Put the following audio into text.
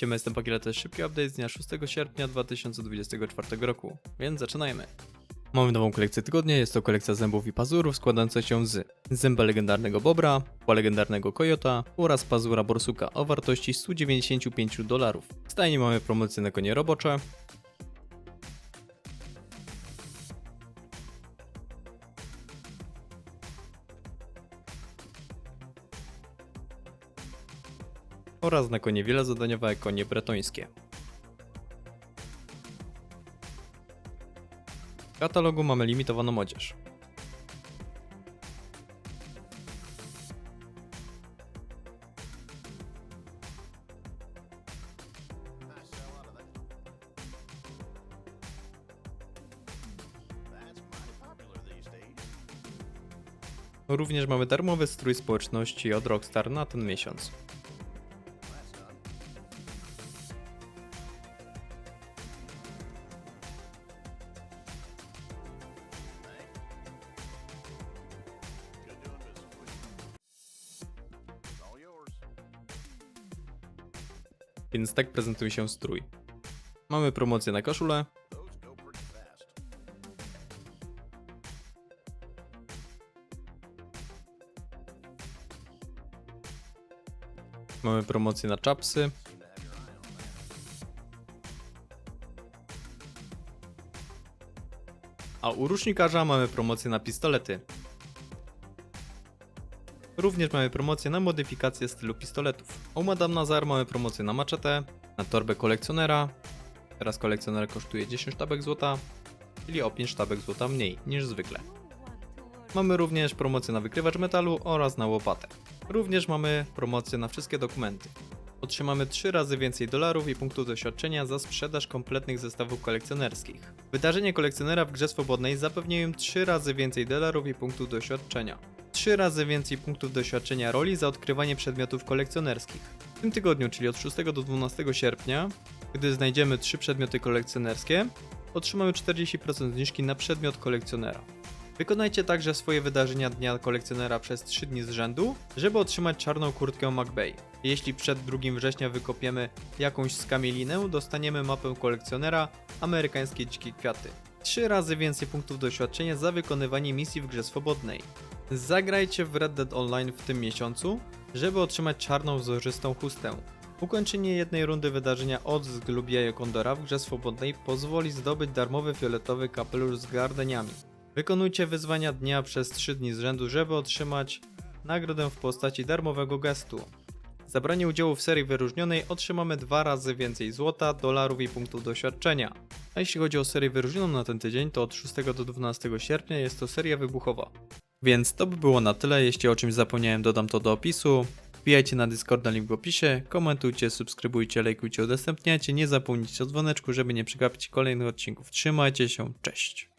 Siema, jestem Pakiela, to jest szybki update z dnia 6 sierpnia 2024 roku, więc zaczynajmy. Mamy nową kolekcję tygodnia, jest to kolekcja zębów i pazurów składająca się z zęba legendarnego bobra, pła legendarnego kojota oraz pazura borsuka o wartości 195 dolarów. W stajni mamy promocję na konie robocze, oraz na konie wielozadaniowe konie bretońskie. W katalogu mamy limitowaną odzież. Również mamy darmowy strój społeczności od Rockstar na ten miesiąc. Więc tak prezentuje się strój. Mamy promocję na koszulę, mamy promocję na czapsy, a u rusznikarza mamy promocję na pistolety. Również mamy promocję na modyfikację stylu pistoletów. U Madame Nazar mamy promocję na maczetę, na torbę kolekcjonera. Teraz kolekcjoner kosztuje 10 sztabek złota, czyli o 5 sztabek złota mniej niż zwykle. Mamy również promocję na wykrywacz metalu oraz na łopatę. Również mamy promocję na wszystkie dokumenty. Otrzymamy 3 razy więcej dolarów i punktów doświadczenia za sprzedaż kompletnych zestawów kolekcjonerskich. Wydarzenie kolekcjonera w grze swobodnej zapewniają 3 razy więcej dolarów i punktów doświadczenia. 3 razy więcej punktów doświadczenia roli za odkrywanie przedmiotów kolekcjonerskich. W tym tygodniu, czyli od 6 do 12 sierpnia, gdy znajdziemy 3 przedmioty kolekcjonerskie, otrzymamy 40% zniżki na przedmiot kolekcjonera. Wykonajcie także swoje wydarzenia Dnia Kolekcjonera przez 3 dni z rzędu, żeby otrzymać czarną kurtkę McBay. Jeśli przed 2 września wykopiemy jakąś skamielinę, dostaniemy mapę kolekcjonera Amerykańskie Dzikie Kwiaty. 3 razy więcej punktów doświadczenia za wykonywanie misji w grze swobodnej. Zagrajcie w Red Dead Online w tym miesiącu, żeby otrzymać czarną wzorzystą chustę. Ukończenie jednej rundy wydarzenia od zglubiaje Kondora w grze swobodnej pozwoli zdobyć darmowy fioletowy kapelusz z gardeniami. Wykonujcie wyzwania dnia przez 3 dni z rzędu, żeby otrzymać nagrodę w postaci darmowego gestu. Za branie udziału w serii wyróżnionej otrzymamy dwa razy więcej złota, dolarów i punktów doświadczenia. A jeśli chodzi o serię wyróżnioną na ten tydzień, to od 6 do 12 sierpnia jest to seria wybuchowa. Więc to by było na tyle, jeśli o czymś zapomniałem dodam to do opisu. Wbijajcie na Discord na link w opisie, komentujcie, subskrybujcie, lajkujcie, udostępniajcie, nie zapomnijcie o dzwoneczku, żeby nie przegapić kolejnych odcinków. Trzymajcie się, cześć!